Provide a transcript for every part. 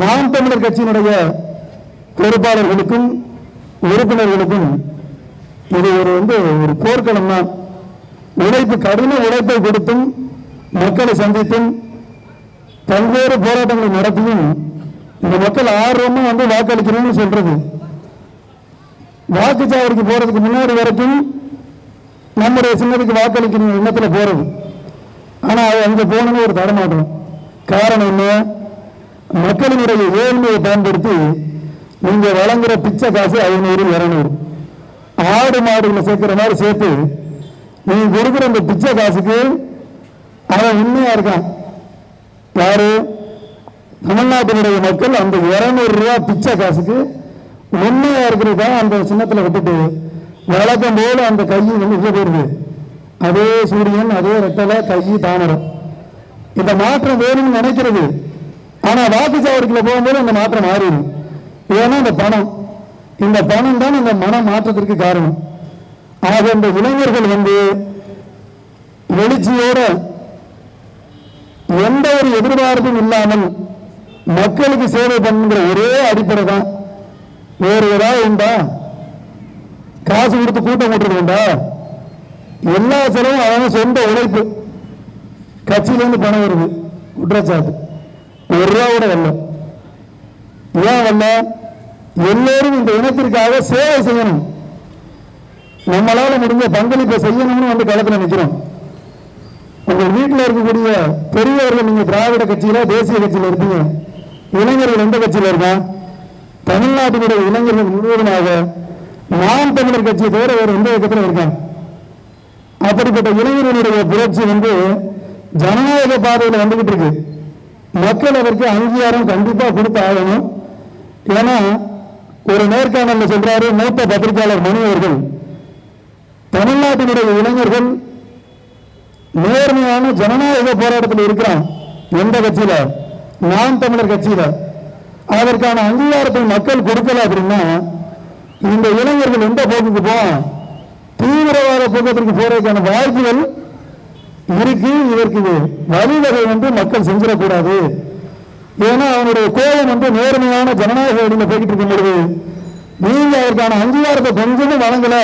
நாம் தமிழர் கட்சியினுடைய பொறுப்பாளர்களுக்கும் உறுப்பினர்களுக்கும் இது ஒரு வந்து ஒரு போர்க்களம் தான் உழைப்பு கடின உழைப்பை கொடுத்தும் மக்களை சந்தித்தும் பல்வேறு போராட்டங்களை நடத்தியும் இந்த மக்கள் ஆர்வமா வந்து வாக்களிக்கணும்னு சொல்றது. வாக்குச்சாவடிக்கு போறதுக்கு முன்னாடி வரைக்கும் நம்முடைய சின்னதுக்கு வாக்களிக்கணும் எண்ணத்தில் போறது. ஆனா அது அங்க போகணும்னு ஒரு தரமாட்டோம் காரணம் என்ன? மக்களினுடைய ஏழ்மையை பயன்படுத்தி நீங்க வழங்குற பிச்சை காசு ஐநூறு இருநூறு. ஆடு மாடுகளை சேர்க்கிற மாதிரி சேர்த்து நீங்க கொடுக்குற இந்த பிச்சை காசுக்கு அவன் உண்மையா இருக்கான். யாரு? தமிழ்நாட்டினுடைய மக்கள் அந்த இருநூறு ரூபா பிச்சை காசுக்கு உண்மையா இருக்கிறதா அந்த சின்னத்தில் விட்டுட்டு வழக்கம் போல அந்த கையை வந்து உள்ள போயிருது அதே சூரியன் அதே ரெட்டலை கை தாமரம் இந்த மாற்றம் வேணும்னு நினைக்கிறது. ஆனா வாக்குச்சாவடிக்குள்ள போகும்போது அந்த மாற்றம் மாறிடும் ஏன்னா இந்த பணம். இந்த பணம் தான் இந்த மன மாற்றத்திற்கு காரணம். ஆக இந்த இளைஞர்கள் வந்து எழுச்சியோட எந்த ஒரு எதிர்பார்ப்பும் இல்லாமல் மக்களுக்கு சேவை பண்ணுங்கிற ஒரே அடிப்படை தான். வேறு ஏதாவது உண்டா? காசு கொடுத்து கூட்டம் கூட்டுறது உண்டா? எல்லா செலவும் அவன் சொந்த உழைப்பு. கட்சியிலேருந்து பணம் வருது. குற்றச்சாட்டு. ஒரு ரூபா கூட வரல ஏன் வரல எல்லோரும் இந்த இனத்திற்காக சேவை செய்யணும். நம்மளால முடிஞ்ச பங்களிப்பை செய்யணும்னு வந்து களத்தில் நிற்கிறோம் உங்கள் வீட்டில் இருக்கக்கூடிய பெரியவர்கள் நீங்கள் திராவிட கட்சியில தேசிய கட்சியில் இருப்பீங்க. இளைஞர்கள் எந்த கட்சியில் இருக்கா? தமிழ்நாட்டினுடைய இளைஞர்கள் முழுவதுமாக நாம் தமிழர் கட்சியை தவிர வேறு எந்த இயக்கத்தில் இருக்கான் அப்படிப்பட்ட இளைஞர்களுடைய புரட்சி வந்து ஜனநாயக பாதையில் வந்துகிட்டு இருக்கு. மக்கள் அதற்கு அங்கீகாரம் கண்டிப்பாக கொடுத்து ஆகணும் ஏன்னா ஒரு நேர்காணலில் சொல்றாரு மூத்த பத்திரிகையாளர் மணி அவர்கள். தமிழ்நாட்டினுடைய இளைஞர்கள் நேர்மையான ஜனநாயக போராட்டத்தில் இருக்கிறான் எந்த கட்சியில? நாம் தமிழர் கட்சியில. அதற்கான அங்கீகாரத்தை மக்கள் கொடுக்கல அப்படின்னா இந்த இளைஞர்கள் எந்த போக்குக்கு போவான் தீவிரவாத போக்கத்திற்கு போறதுக்கான வாய்ப்புகள் இருக்கு இதற்கு வழிவகை வந்து மக்கள் செஞ்சிடக்கூடாது. ஏன்னா அவனுடைய கோபம் வந்து நேர்மையான ஜனநாயக வழியில் போய்கிட்டு இருக்கும் பொழுது நீங்க அதற்கான அங்கீகாரத்தை கொஞ்சமும் வழங்கல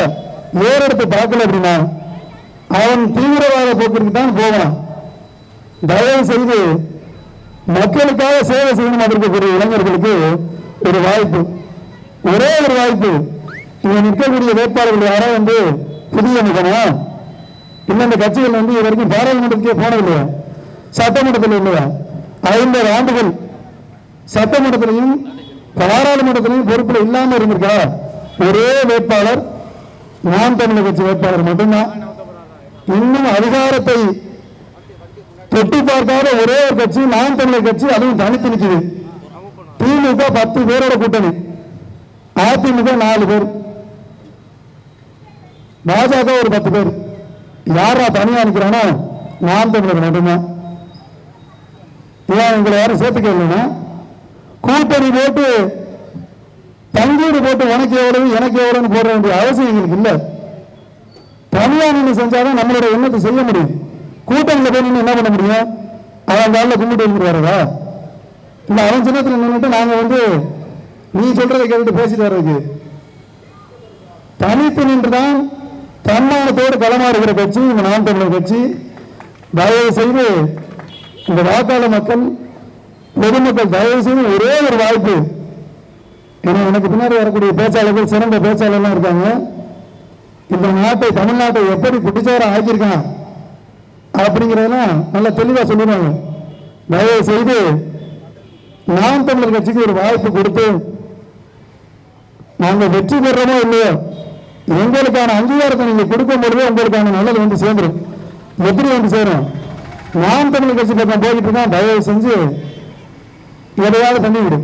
ஏறெடுத்து பார்க்கல அப்படின்னா அவன் தீவிரவாத போக்கிற்கு தான் போவான். தயவு செய்து மக்களுக்காக சேவை செய்யணும் இருக்கக்கூடிய இளைஞர்களுக்கு ஒரு வாய்ப்பு. ஒரே ஒரு வாய்ப்பு இங்க நிற்கக்கூடிய வேட்பாளர்கள் யாரோ வந்து புதிய முகமா? இல்ல இந்த கட்சிகள் வந்து இது வரைக்கும் பாராளுமன்றத்துக்கே போனதில்லையா? சட்டமன்றத்தில் இல்லையா? ஐம்பது ஆண்டுகள் சட்டமன்றத்திலையும் பாராளுமன்றத்திலையும் பொறுப்பில் இல்லாமல் இருந்திருக்கா? ஒரே வேட்பாளர் நாம் தமிழக கட்சி வேட்பாளர் மட்டும்தான். இன்னும் அதிகாரத்தை தொட்டி பார்க்காத ஒரே ஒரு கட்சி நாம் தமிழர் கட்சி அதுவும் தனித்து நிற்குது திமுக பத்து பேரோட கூட்டணி. அதிமுக நாலு பேர். பாஜக ஒரு பத்து பேர். யாரா தனியா நிற்கிறானோ நாம் தமிழர் மட்டும்தான் ஏன் உங்களை யாரும் சேர்த்துக்கலன்னா கூட்டணி போட்டு பங்கீடு போட்டு உனக்கு எவ்வளவு எனக்கு எவ்வளவுன்னு போட வேண்டிய அவசியம் எங்களுக்கு இல்லை. தனியாக நின்று செஞ்சாதான் நம்மளுடைய எண்ணத்தை செய்ய முடியும். கூட்டணியில் போய் நின்று என்ன பண்ண முடியும்? அவன் காலில் கும்பிட்டு வந்துட்டு வரதா இல்லை அவன் சின்னத்தில் நின்றுட்டு நாங்கள் வந்து நீ சொல்றதை கேட்டுட்டு பேசிட்டு வர்றதுக்கு. தனித்து நின்று தான் தன்மானத்தோடு இருக்கிற கட்சி இந்த நாம் தமிழர் கட்சி. தயவு செய்து இந்த வாக்காளர் மக்கள் பொதுமக்கள் தயவு செய்து ஒரே ஒரு வாய்ப்பு. ஏன்னா எனக்கு பின்னாடி வரக்கூடிய பேச்சாளர்கள் சிறந்த பேச்சாளர்லாம் இருக்காங்க. இந்த நாட்டை தமிழ்நாட்டை எப்படி குட்டிச்சாரம் ஆக்கியிருக்கான் அப்படிங்கிறதெல்லாம் நல்லா தெளிவாக சொல்லுவாங்க தயவு செய்து நாம் தமிழர் கட்சிக்கு ஒரு வாய்ப்பு கொடுத்து நாங்கள் வெற்றி பெறமோ இல்லையோ? எங்களுக்கான அங்கீகாரத்தை நீங்க கொடுக்கும் பொழுது உங்களுக்கான நல்லது வந்து சேர்ந்துடும் எப்படி வந்து சேரும்? நாம் தமிழ் கட்சி பக்கம் போயிட்டு இருக்கோம். தயவு செஞ்சு எதையாவது பண்ணிவிடு.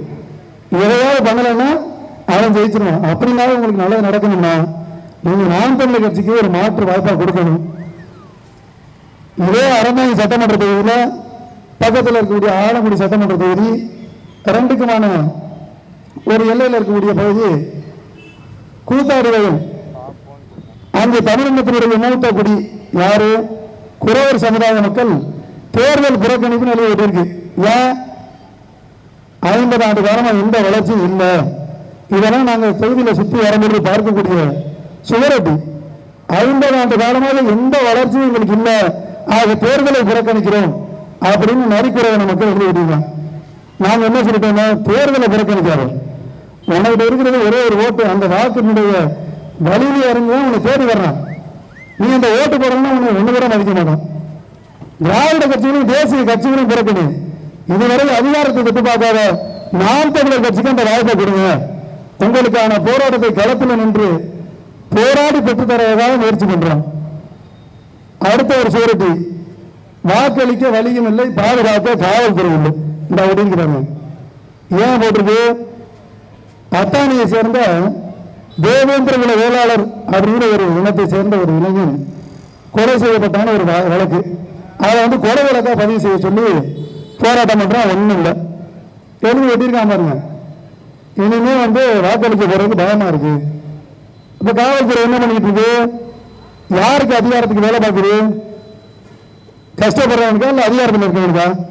எதையாவது பண்ணலைன்னா அவன் ஜெயிச்சிருவான். அப்படின்னாலும் உங்களுக்கு நல்லது நடக்கணும்னா நீங்க நாம் தமிழ் கட்சிக்கு ஒரு மாற்று வாய்ப்பா கொடுக்கணும். இதே அரண்மனை சட்டமன்ற தொகுதியில் பக்கத்தில் இருக்கக்கூடிய ஆலங்குடி சட்டமன்ற தொகுதி ரெண்டுக்குமான ஒரு எல்லையில் இருக்கக்கூடிய பகுதி கூத்தாடி வயம் அங்கே தமிழகத்தினுடைய மூத்த குடி யாரு? குறவர் சமுதாய மக்கள். தேர்தல் புறக்கணிப்பு நிலையிட்டிருக்கு ஏன்? ஐம்பது ஆண்டு காலமாக எந்த வளர்ச்சியும் இல்லை. இதெல்லாம் நாங்கள் தொகுதியில் சுற்றி வரும்போது பார்க்கக்கூடிய சுவரட்டி ஐம்பது ஆண்டு காலமாக எந்த வளர்ச்சியும் எங்களுக்கு இல்லை. ஆக தேர்தலை புறக்கணிக்கிறோம் அப்படின்னு நரிக்குறவை மக்கள் எழுதி நாங்கள் நாங்க என்ன சொல்லிட்டோம்னா தேர்தலை புறக்கணிக்காது. உன்கிட்ட இருக்கிறது ஒரே ஒரு ஓட்டு. அந்த வாக்கினுடைய வழியில இறங்குதான் உனக்கு தேடி வர்றான். நீ அந்த ஓட்டு போடணும்னா உன்னை ஒன்று கூட மதிக்க மாட்டான். திராவிட கட்சிகளும் தேசிய கட்சிகளும் பிறக்கணும் இதுவரை அதிகாரத்தை விட்டு பார்க்காத நாம் தமிழர் கட்சிக்கு அந்த வாய்ப்பை கொடுங்க. உங்களுக்கான போராட்டத்தை களத்தில் நின்று போராடி பெற்றுத்தரவதாக முயற்சி பண்றோம். அடுத்த ஒரு சுவரட்டி. வாக்களிக்க வழியும் இல்லை பாதுகாக்க காவல்துறை இல்லை. இந்த அப்படிங்கிறாங்க ஏன் போட்டிருக்கு? அத்தானியை சேர்ந்த தேவேந்திர குல வேளாளர் அப்படிங்கிற ஒரு இனத்தை சேர்ந்த ஒரு இளைஞன் கொலை செய்யப்பட்டான ஒரு வ- வழக்கு. அதை வந்து கொலை வழக்காக பதிவு செய்ய சொல்லி போராட்டம் பண்றான் ஒன்றும் இல்லை. எழுதி வெட்டியிருக்கான் பாருங்க. இனிமே வந்து வாக்களிக்க போகிறதுக்கு பயமாக இருக்கு. இப்போ காவல்துறை என்ன பண்ணிக்கிட்டு இருக்கு? யாருக்கு அதிகாரத்துக்கு வேலை பார்க்குது? கஷ்டப்படுறவனுக்கா இல்லை அதிகாரத்தில் இருக்கவனுக்கா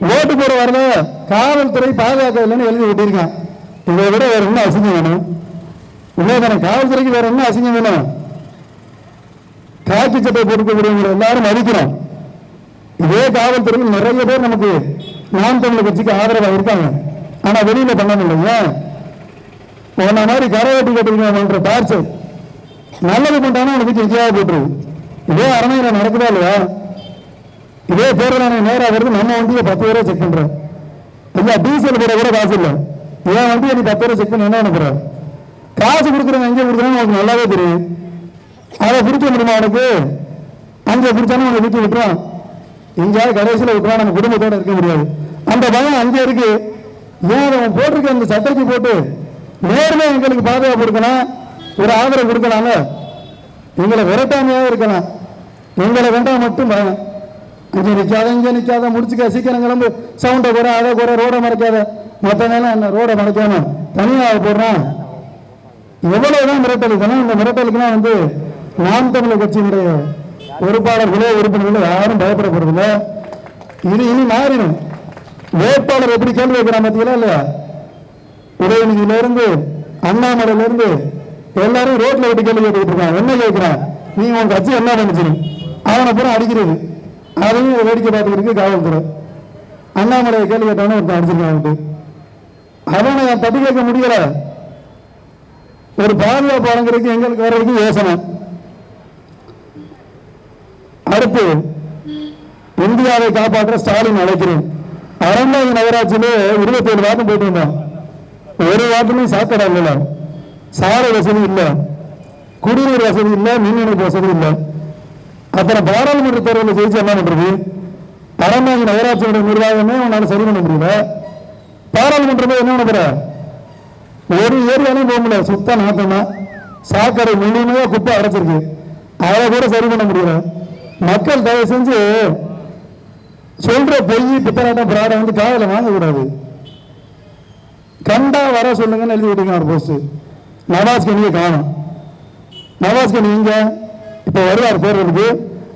ஓட்டு போட வரல. காவல்துறை பாதுகாக்க இல்லைன்னு எழுதி விட்டிருக்கான் இதை விட வேறு என்ன அசிங்கம் வேணும்? உண்மைதானே காவல்துறைக்கு வேற என்ன அசிங்கம் வேணும்? காக்கி சட்டை போட்டுக்கக்கூடியவங்களை எல்லாரும் மதிக்கிறோம் இதே காவல்துறையில் நிறைய பேர் நமக்கு நாம் தமிழ் கட்சிக்கு ஆதரவாக இருக்காங்க ஆனா வெளியில பண்ண முடியல போன மாதிரி கரை வெட்டி கட்டிருக்கோம்ன்ற டார்ச்சர் நல்லது பண்ணிட்டானா உனக்கு எங்கேயாவது போட்டுரு. இதே அரணையில நடக்குதா இல்லையா? இதே தேர்தல் ஆணையம் நேராக வருது நம்ம வண்டியை பத்து பேரை செக் பண்றோம். இல்லையா டீசல் போட கூட காசு இல்லை. ஏன் வண்டியை நீ பத்து பேரை செக் பண்ணி என்ன பண்ண காசு கொடுக்குறவங்க எங்கே கொடுக்குறாங்க உனக்கு நல்லாவே தெரியும். அதை பிடிக்க முடியுமா உனக்கு? அங்கே பிடிச்சாலும் உனக்கு விட்டு விட்டுறான். எங்கேயாவது கடைசியில் விட்டுறோம் நம்ம குடும்பத்தோட இருக்க முடியாது. அந்த பயம் அங்கே இருக்கு. ஏன் அவன் போட்டிருக்க அந்த சட்டைக்கு போட்டு நேர்மையா எங்களுக்கு பாதுகாப்பு கொடுக்கலாம்? ஒரு ஆதரவு கொடுக்கலாம்ல? எங்களை விரட்டாமையாக இருக்கலாம். எங்களை வேண்டாம் மட்டும் பயம். இங்கே நிற்காத இங்கே நிற்காத முடிச்சுக்க சீக்கிரம் கிளம்பு. சவுண்டை குறை அதை குறை ரோடை மறைக்காத. மற்ற நேரம் என்ன? ரோடை மறைக்காம தனியாக போடுறான். எவ்வளவுதான் மிரட்டல் இந்த மிரட்டலுக்குலாம் வந்து நாம் தமிழர் கட்சியினுடைய பொறுப்பாளர்களோ உறுப்பினர்களோ யாரும் பயப்பட போறதில்ல. இது இனி மாறிடும். வேட்பாளர் எப்படி கேள்வி வைக்கிறா பார்த்தீங்களா இல்லையா? உதயநிதியிலிருந்து அண்ணாமலையிலிருந்து எல்லாரும் ரோட்ல விட்டு கேள்வி கேட்டுக்கிட்டு இருக்கான் என்ன கேட்கிறான்? நீ உன் கட்சி என்ன பண்ணிச்சிடும் அவனை பூரா அடிக்கிறது. அதையும் வேடிக்கை பார்த்துக்கிட்டு காவல்துறை. அண்ணாமலையை கேள்வி கேட்டானே ஒருத்தன் அடிச்சிருக்கான் அவன்ட்டு அவனை தட்டி கேட்க முடியல. ஒரு பாதுகாப்பு வழங்குறதுக்கு எங்களுக்கு வர்றதுக்கு யோசனை. அடுத்து இந்தியாவை காப்பாற்ற ஸ்டாலின் அழைக்கிறேன். அறந்தாங்க நகராட்சியிலே இருபத்தி ஏழு வாரம் போயிட்டு இருந்தோம் ஒரு வாரத்துலையும் சாக்கடை இல்லை சாலை வசதி இல்லை. குடிநீர் வசதி இல்லை. மின் இணைப்பு வசதி இல்லை. அப்புறம் பாராளுமன்ற தேர்தலில் ஜெயிச்சு என்ன பண்றது? அறந்தாங்க நகராட்சியோட நிர்வாகமே உன்னால சரி பண்ண முடியல. பாராளுமன்றமே என்ன பண்ண ஒரு ஏரியாலையும் போக முடியல சுத்த நாட்டமா சாக்கடை முழுமையா குப்பை அடைச்சிருக்கு. அதை கூட சரி பண்ண முடியல. மக்கள் தயவு செஞ்சு சொல்ற பொய் பித்தராட்டம் பிராடம் வந்து காதல வாங்கக்கூடாது. கண்டா வர சொல்லுங்கன்னு எழுதி விட்டீங்க ஒரு போஸ்ட் நவாஸ் கனியை காணும். நவாஸ் கனி எங்க? இப்ப வருவார் தேர்தலுக்கு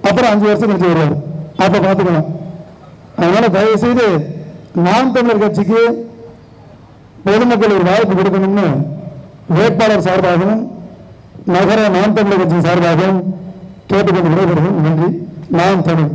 அப்புறம் அஞ்சு வருஷம் கழிச்சு வருவார். அப்ப பாத்துக்கணும் அதனால தயவு செய்து நாம் தமிழர் கட்சிக்கு பொதுமக்கள் ஒரு வாய்ப்பு கொடுக்கணும்னு வேட்பாளர் சார்பாகவும் நகர நாம் தமிழர் கட்சியின் சார்பாகவும் கேட்டுக்கொண்டு விடைபெறுகிறோம் நன்றி. நாம் தமிழ்.